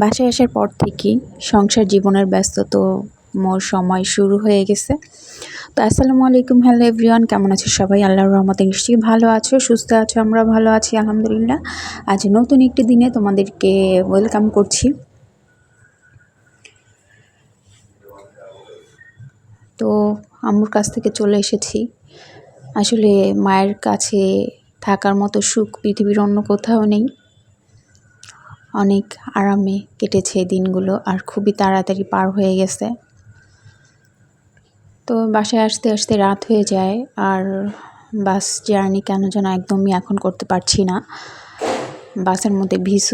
বাসায় আসার পর থেকেই সংসার জীবনের ব্যস্ততম সময় শুরু হয়ে গেছে। তো আসসালামু আলাইকুম, হ্যালো এভরিওয়ান, কেমন আছো সবাই? আল্লাহর রহমতে নিশ্চয়ই ভালো আছো, সুস্থ আছো, আমরা ভালো আছি, আলহামদুলিল্লাহ। আজ নতুন একটি দিনে তোমাদেরকে ওয়েলকাম করছি। তো আম্মুর কাছ থেকে চলে এসেছি। আসলে মায়ের কাছে থাকার মতো সুখ পৃথিবীর অন্য কোথাও নেই। অনেক আরামে কেটেছে দিনগুলো আর খুবই তাড়াতাড়ি পার হয়ে গেছে। তো বাসায় আসতে আসতে রাত হয়ে যায় আর বাস জার্নি কেন যেন একদমই এখন করতে পারছি না। বাসের মধ্যে ভীষ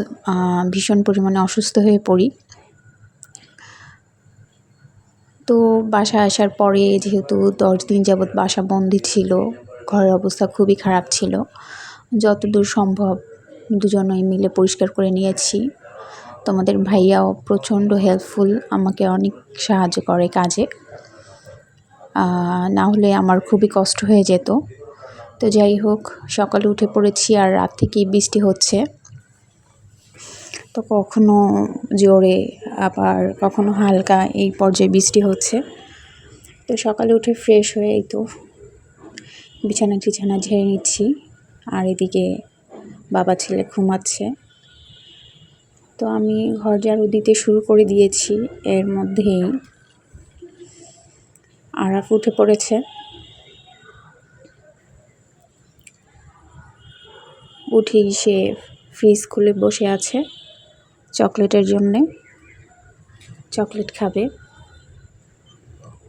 ভীষণ পরিমাণে অসুস্থ হয়ে পড়ি। তো বাসায় আসার পরে যেহেতু দশ দিন যাবৎ বাসা বন্দি ছিল, ঘরের অবস্থা খুবই খারাপ ছিল। যতদূর সম্ভব দুজনেই মিলে পরিষ্কার করে নিয়েছি। তোমাদের ভাইয়াও প্রচণ্ড হেল্পফুল আমাকে অনেক সাহায্য করে কাজে। না হলে আমার খুবই কষ্ট হয়ে যেত। তো যাই হোক, সকালে উঠে পড়েছি আর রাত থেকেই বৃষ্টি হচ্ছে। তো কখনো জোরে, আবার কখনো হালকা এই পর্যায়ে বৃষ্টি হচ্ছে। তো সকালে উঠে ফ্রেশ হয়ে এই তো বিছানা টিছানা ঝেড়ে নিচ্ছি। আর এদিকে বাবা ছেলে ঘুমাচ্ছে। তো আমি ঘর ঝাড়ু দিতে শুরু করে দিয়েছি এর মধ্যেই। আরাফ উঠে পড়েছে। উঠেই সে ফ্রিজ খুলে বসে আছে চকলেটের জন্যে। চকলেট খাবে।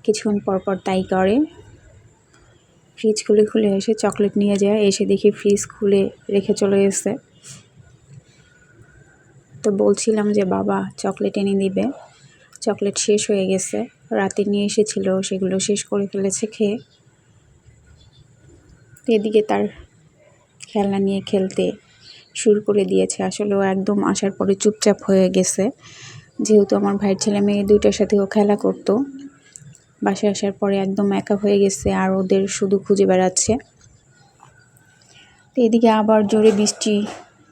কিছুক্ষণ পর পর তাই করে। ফ্রিজ খুলে খুলে এসে চকলেট নিয়ে যায়, এসে দেখি ফ্রিজ খুলে রেখে চলে এসে তো বলছিলাম যে, বাবা, চকলেট এনে দিবে। চকলেট শেষ হয়ে গেছে। রাতে নিয়ে এসেছিল, সেগুলো শেষ করে ফেলেছে খেয়ে। এদিকে তার খেলনা নিয়ে খেলতে শুরু করে দিয়েছে। আসলে ও একদম আসার পরে চুপচাপ হয়ে গেছে। যেহেতু আমার ভাইয়ের ছেলে মেয়ে দুইটার সাথে ও খেলা করতো বাসায় আসার পরে একদম একা হয়ে গেছে আর ওদের শুধু খুঁজে বেড়াচ্ছে। তো এদিকে আবার জোরে বৃষ্টি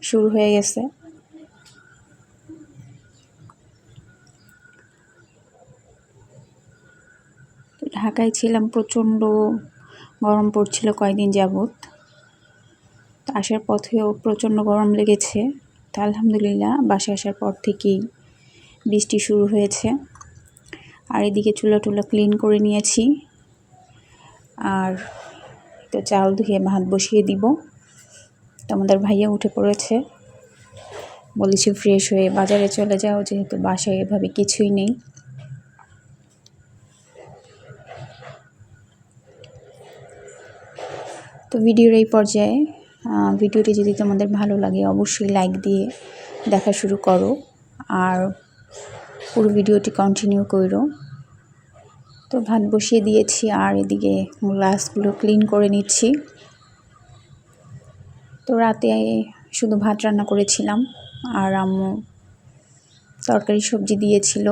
শুরু হয়ে গেছে। ঢাকায় ছিলাম, প্রচণ্ড গরম পড়ছিল কয়েকদিন যাবৎ। আসার পথেও প্রচণ্ড গরম লেগেছে। তা আলহামদুলিল্লাহ, বাসায় আসার পর থেকেই বৃষ্টি শুরু হয়েছে। আর এদিকে চুলা টুলা ক্লিন করে নিয়েছি। আর তো চাল ধুয়ে ভাত বসিয়ে দিব। তোমাদের ভাইয়া উঠে পড়েছে। বলেছি ফ্রেশ হয়ে বাজারে চলে যাও, যেহেতু বাসায় এভাবে কিছুই নেই। তো ভিডিওর এই পর্যায়ে ভিডিওটি যদি তোমাদের ভালো লাগে, অবশ্যই লাইক দিয়ে দেখা শুরু করো। আর পুরো ভিডিওটি কন্টিনিউ করো তো ভাত বসিয়ে দিয়েছি আর এদিকে গ্লাসগুলো ক্লিন করে নিচ্ছি। তো রাতে শুধু ভাত রান্না করেছিলাম আর আম্মু তরকারি সবজি দিয়েছিল,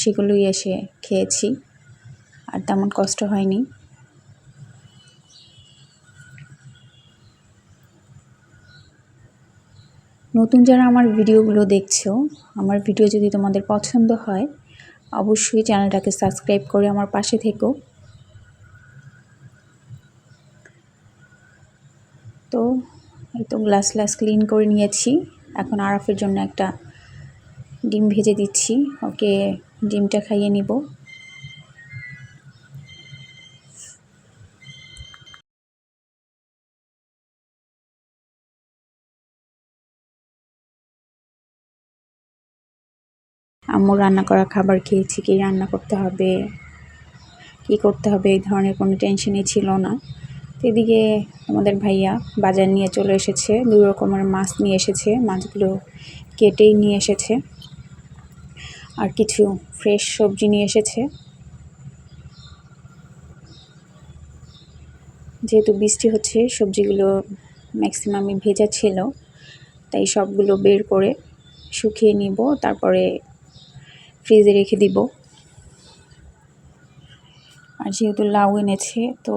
সেগুলোই এসে খেয়েছি। আর তেমন কষ্ট হয়নি। নতুন যারা আমার ভিডিওগুলো দেখছ, আমার ভিডিও যদি তোমাদের পছন্দ হয়, অবশ্যই চ্যানেলটাকে সাবস্ক্রাইব করে আমার পাশে থেকো। তো, এই তো গ্লাস গ্লাস ক্লিন করে নিয়েছি। এখন আরাফের জন্য একটা ডিম ভেজে দিচ্ছি। ওকে, ডিমটা খাইয়ে নিব। আম্মু রান্না করা খাবার খেয়েছি, কি রান্না করতে হবে, কি করতে হবে, এই ধরনের কোনো টেনশনই ছিল না। এদিকে আমাদের ভাইয়া বাজার নিয়ে চলে এসেছে, দুই রকমের মাছ নিয়ে এসেছে, মাছগুলো কেটেই নিয়ে এসেছে। আর কিছু ফ্রেশ সবজি নিয়ে এসেছে। যেহেতু বৃষ্টি হচ্ছে, সবজিগুলো ম্যাক্সিমামই ভেজা ছিল, তাই সবগুলো বের করে শুকিয়ে নিব, তারপরে ফ্রিজে রেখে দিব। আর যেহেতু লাউ এনেছে, তো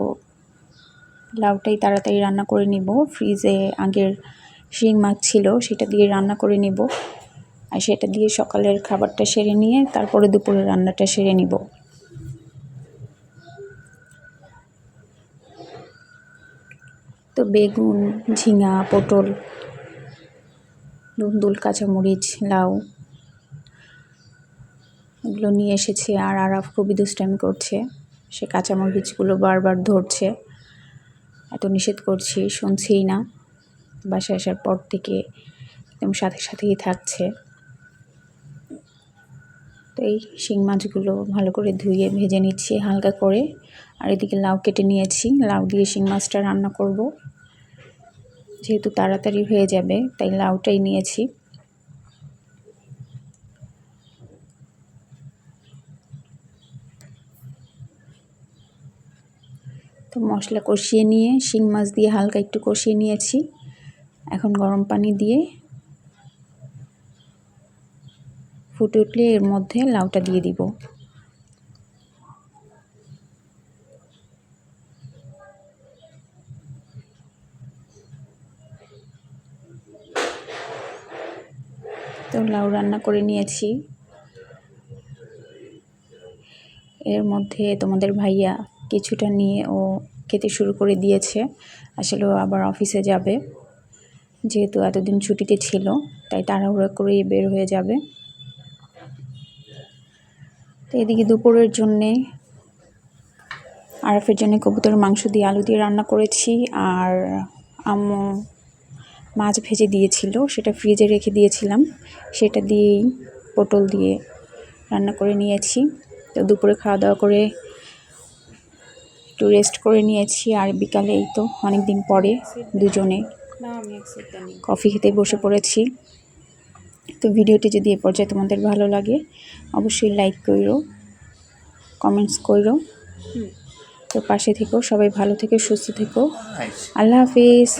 লাউটাই তাড়াতাড়ি রান্না করে নিব। ফ্রিজে আগের শিং মাছ ছিল, সেটা দিয়ে রান্না করে নিব। আর সেটা দিয়ে সকালের খাবারটা সেরে নিয়ে তারপরে দুপুরে রান্নাটা সেরে নিব। তো বেগুন, ঝিঙা, পটল ধুন্দুল কাঁচামরিচ, লাউ এগুলো নিয়ে এসেছে আর আরাফ খুবই দুষ্টামি করছে। সে কাঁচামরিচগুলো বারবার ধরছে। এত নিষেধ করছি, শুনছেই না। বাসায় আসার পর থেকে একদম সাথে সাথেই থাকছে। তো এই শিং মাছগুলো ভালো করে ধুয়ে ভেজে নিচ্ছি হালকা করে। আর এদিকে লাউ কেটে নিয়েছি। লাউ দিয়ে শিং মাছটা রান্না করব। যেহেতু তাড়াতাড়ি হয়ে যাবে, তাই লাউটাই নিয়েছি। তো মশলা কষিয়ে নিয়ে, শিং মাছ দিয়ে হালকা একটু কষিয়ে নিয়েছি। এখন গরম পানি দিয়ে ফুটে উঠলে এর মধ্যে লাউটা দিয়ে দিব। তো লাউ রান্না করে নিয়েছি। এর মধ্যে তোমাদের ভাইয়া কিছুটা নিয়ে ও খেতে শুরু করে দিয়েছে। আসলে ও আবার অফিসে যাবে। যেহেতু এতদিন ছুটিতে ছিল, তাই তাড়াহুড়ো করেই বের হয়ে যাবে। তো এদিকে দুপুরের জন্যে আরফের জন্য কবুতরের মাংস দিয়ে আলু দিয়ে রান্না করেছি। আর আম্মু মাছ ভেজে দিয়েছিল, সেটা ফ্রিজে রেখে দিয়েছিলাম। সেটা দিয়েই পটল দিয়ে রান্না করে নিয়েছি। তো দুপুরে খাওয়া দাওয়া করে একটু রেস্ট করে নিয়েছি আর বিকালে এই তো অনেক দিন পরে দুজনে কফি খেতে বসে পড়েছি। তো ভিডিওটি যদি এ পর্যায়ে তোমাদের ভালো লাগে অবশ্যই লাইক করো কমেন্টস করো তো পাশে থেকো সবাই ভালো থেকো সুস্থ থেকো। আল্লাহ হাফিজ।